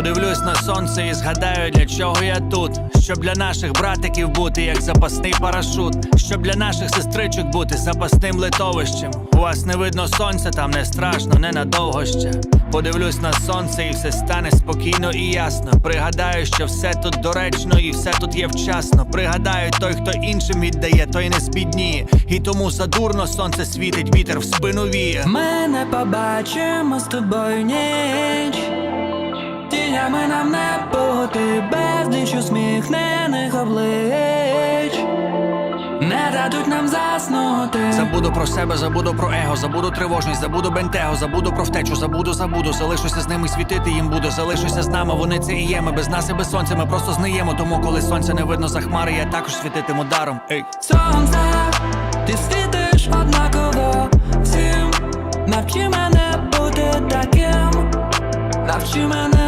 Подивлюсь на сонце і згадаю, для чого я тут. Щоб для наших братиків бути як запасний парашут, щоб для наших сестричок бути запасним литовищем. У вас не видно сонця, там не страшно, ненадовго ще. Подивлюсь на сонце, і все стане спокійно і ясно. Пригадаю, що все тут доречно і все тут є вчасно. Пригадаю, той, хто іншим віддає, той не збідніє. І тому задурно сонце світить, вітер в спину віє. Ми не побачимо з тобою ніч. Тінями нам не бути безліч усміхнених облич. Не дадуть нам заснути. Забуду про себе, забуду про его, забуду тривожність, забуду бентего, забуду про втечу, забуду, забуду. Залишуся з ними світити їм буду. Залишуся з нами, вони це і є. Ми без нас і без сонця. Ми просто знеємо. Тому, коли сонця не видно за хмари, я також світитиму даром. Ей. Сонце, ти світиш однаково всім. Навчи мене бути таким, навчи мене